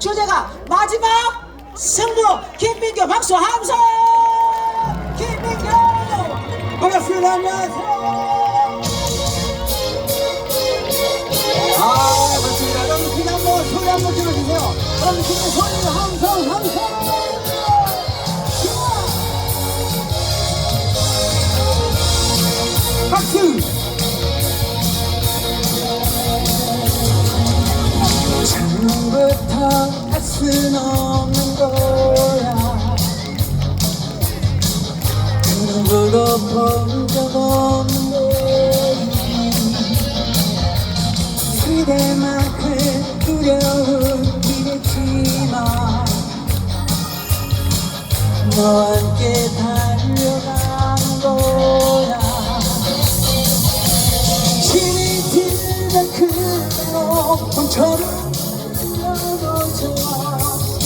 주제가 마지막 승부 김민규 박수 함성! 김민규! 반갑습니다. 안녕하세요. 아 맞습니다. 여러분 그냥 한번 소리 한번 질러주세요. 여러분 그냥 소리 함성 할 순 없는 거야 누구도 본적 없는 그대만큼 두려운 일이지만 너와 함께 달려가는 거야 힘이 들면 그대로 들어보죠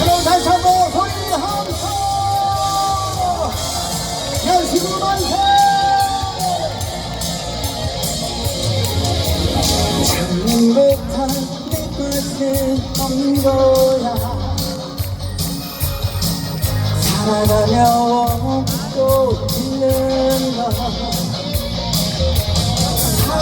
여러분 다시 한번 소리 함성 연수구 만세 처음부터 내 것은 없는 거야 살아가며 웃고 있는 거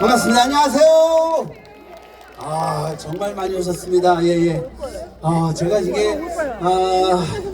반갑습니다. 안녕하세요. 아 정말 많이 오셨습니다. 예예. 아 제가 이게 아